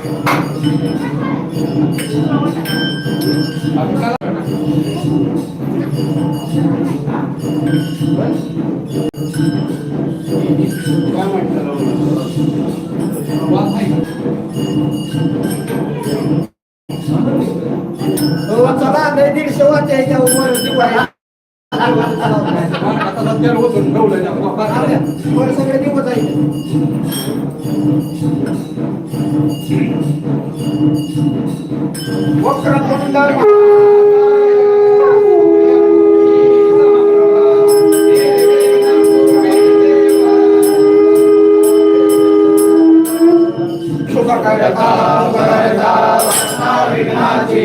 हो, चला दीडशे वर्ष याच्या उमर होती आता सध्या रोज रवलं बरं सगळे दिवस आहे वक्रतुंड सुखकर्ता करता विघ्नाची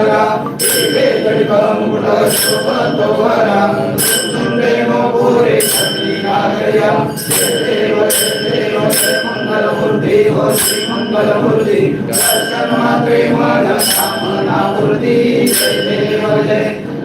శోభరా శ్రీవేదడి బలముల శోభరా సుందేమో పూరే నాగరయం. దేవ దేవ శ్రీమంగళమూర్తి ఓ శ్రీమంగళమూర్తి. దర్శన ప్రేమ నామూర్తి దేవ జయ.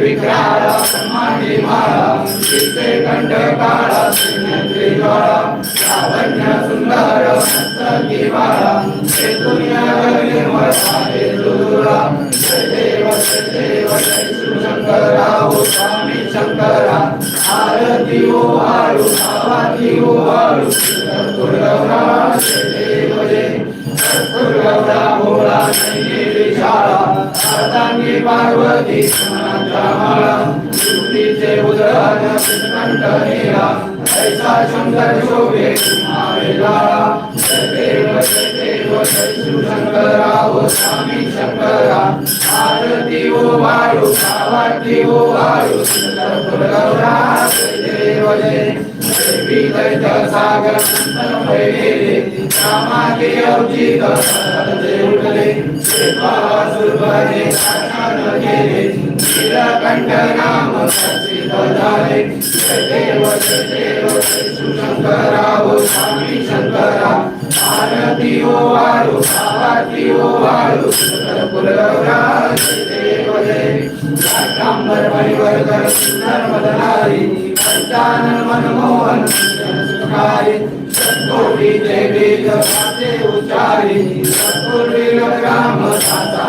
विक्राळा मांडी माळा चित्ते कंड काळा सिनेत्री ज्वाळा लावण्य सुंदर संतती वाळा सेतुन्या निर्मळ सारे दुरा सदैव सदैव शंकराव स्वामी शंकरा आरती ओ वाळू आवाती ओ वाळू दुर्गवरा सदैव जय दुर्गवरा भोळा सैनिक शाळा पार्वती उदरान कंठ हेरा ऐसा शंकर शोभे कुमारे लाळा सदैव सदैव शंकराव स्वामी शंकरा. आरती हो ओ वायू आवाती ओ हो वायू गौरा जय सागर कामाके अवचित ते उठले सुरभरे केले नीलकंठ नाम सचित झाले देव देव सुशंकराव स्वामी शंकरा आरती ओ वाळू आरती ओ वाळू कुलवरा देव कांबर परिवर्तन सुंदर बदनारी पंचानन मनमोहन सुखारी सत्कोटी ग्राम साचा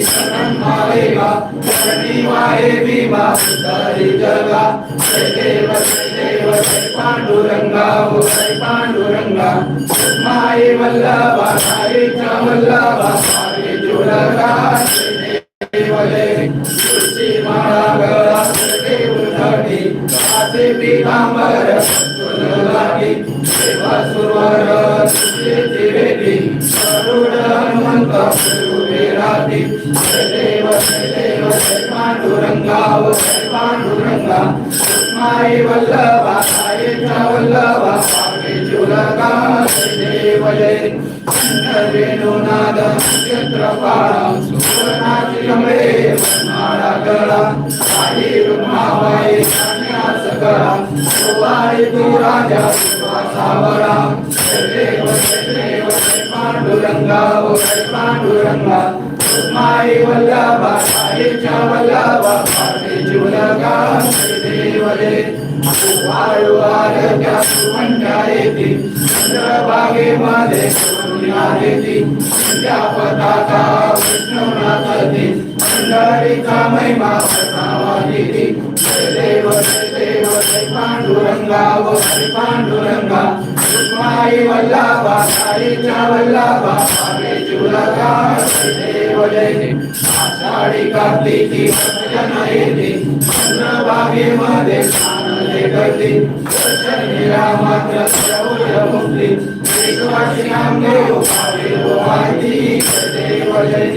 शरण मालेगा शरणी माये भीमा जगा जय देव जय देव जय पांडुरंगा हो जय पांडुरंगा माये वल्लभा वल्लभा साई जुलगा जय देव जय तुळशी माळा गळा देव धडी आसे पीतांबर लागी सेवा सुरवर तुझे हनुमंत गुरुवे राती जय पांडुरंगाव पांडुरंगा ओ जय पांडुरंगा माई वल्लभा साईच्या वल्लभा पावे जुलगा जय जय रेणुनाद चित्रपाळा सुवर्णाची कमळे माळा गळा आई रुमाबाई कन्यास गळा सुवाई तू राजा सावरा जय देव जय पांडुरंगा ओ पांडुरंगा. माई वल्लभा साईच्या वल्लभा पावे जीवलगा देवले. देव जय वाळू आरोग्या सुमंत्या येती चंद्रभागेमध्ये करुणा येती त्या पताका विष्णुनाथती. मंडळीचा महिमा प्रसावा देती जय देव देव पांडुरंगा व पांडुरंगा. रुक्माई वल्लभा साईच्या वल्लभा पावे जुलगा जय देव जय आषाढी कार्तिकी भजन येते चंद्रभागेमध्ये आनंदे करते दर्शनीला मात्र सर्व मुक्ती विश्वासी नामदेव पावे व माहिती जय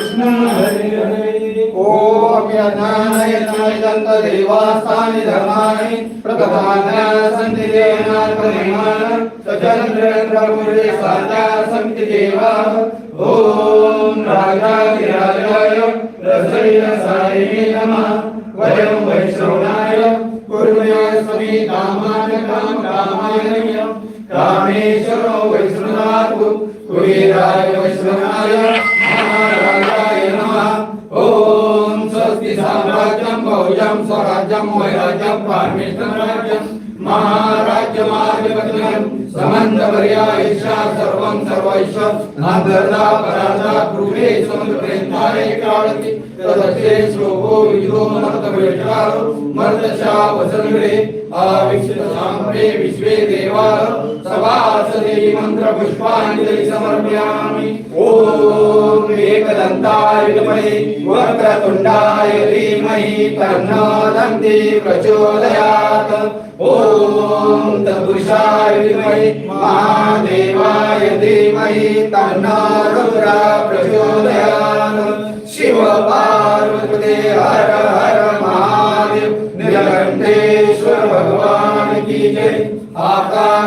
कृष्ण हरे हरे ओम यज्ञानयज्ञायजन्त देवास्तानि धर्माणि प्रतपान्या सन्ति देवनाथनिर्माण सचन्द्रेन्द्रपुरे सात्या सन्ति देवाः ॐ राजाधिराजाय रसैरसायिने नमः. वयं वैश्रवणाय कुर्मः समी कामान् काम कामाय कामेश्वरो सर्वं श्लोको विदो विश्वे समर्पयामि। विद्महे धीमहि तन्नो दन्ति प्रचोदयात्। ॐ तत्पुरुषाय विद्महे महादेवाय धीमहि तन्नो प्रचोदयात्। शिवपा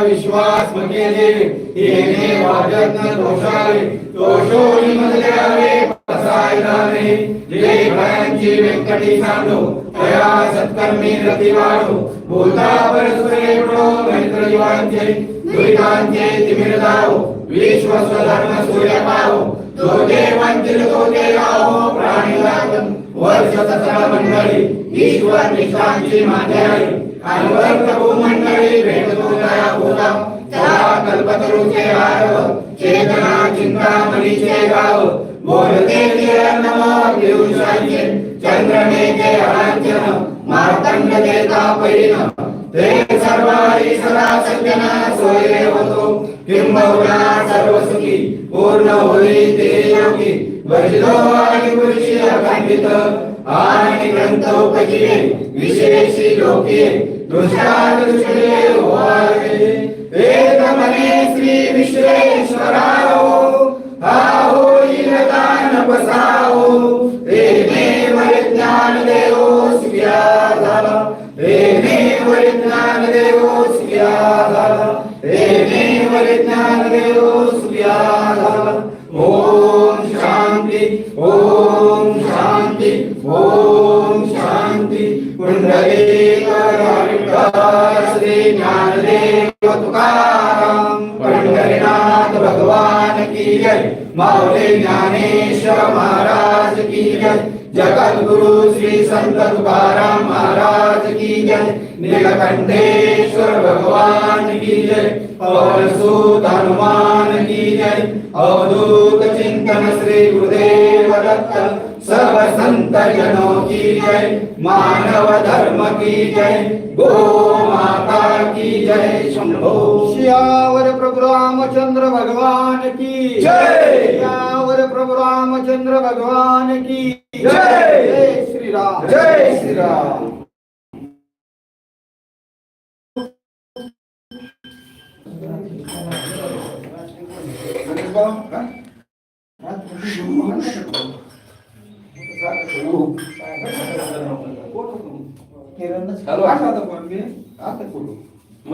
विश्वास मकेले येणे वाजत दोषाले. दोषोनी मधल्यावे पसायला रे जे भयांची व्यंकटी सांडो तया सत्कर्मी रती वाढो बोलता परस्परे पडो मैत्र जीवांचे दुरितांचे तिमिर जाओ विश्व स्वधर्म सूर्य पाहो दोघे वंचित दोघे देवाहो प्राणी लागन वर्ष सतरा मंडळी ईश्वर निष्ठांची मांद्याळी अनवर्त भेटतो दया चला कल्पतरूचे आरव चेतना चिंतामणीचे गाव बोलते नम दिवसांचे चंद्रमेचे अलांचन मार्तंड देता पैन ते सदा होतो किंबहुना सर्व सुखी पूर्ण होई ते योगी वजिलो आणि पुरुषी अखंडित आणि ग्रंथोपजीवे विशेषी लोके दृष्टादृष्टे होवावे वेद मने श्री विश्वेश्वराओ हा होईल दान बसाओ प्रेमे विज्ञान देवो स्त्रिया झाला प्रेमे विज्ञान देवो स्त्रिया झाला प्रेमे विज्ञान देवो जगत गुरु श्री संत तुकाराम महाराज की जय। नीलकंठेश्वर भगवान की जय। पवन सुत हनुमान की जय। अवधूत चिंतन श्री गुरुदेव दत्त सर्व संत जनों की जय। मानव धर्म की जय। गो माता की जय। शंभो। श्यावर प्रभु रामचंद्र भगवान की जय। प्रभु रामचंद्र भगवान की जय। जय श्री राम जय श्री राम. आता बोलू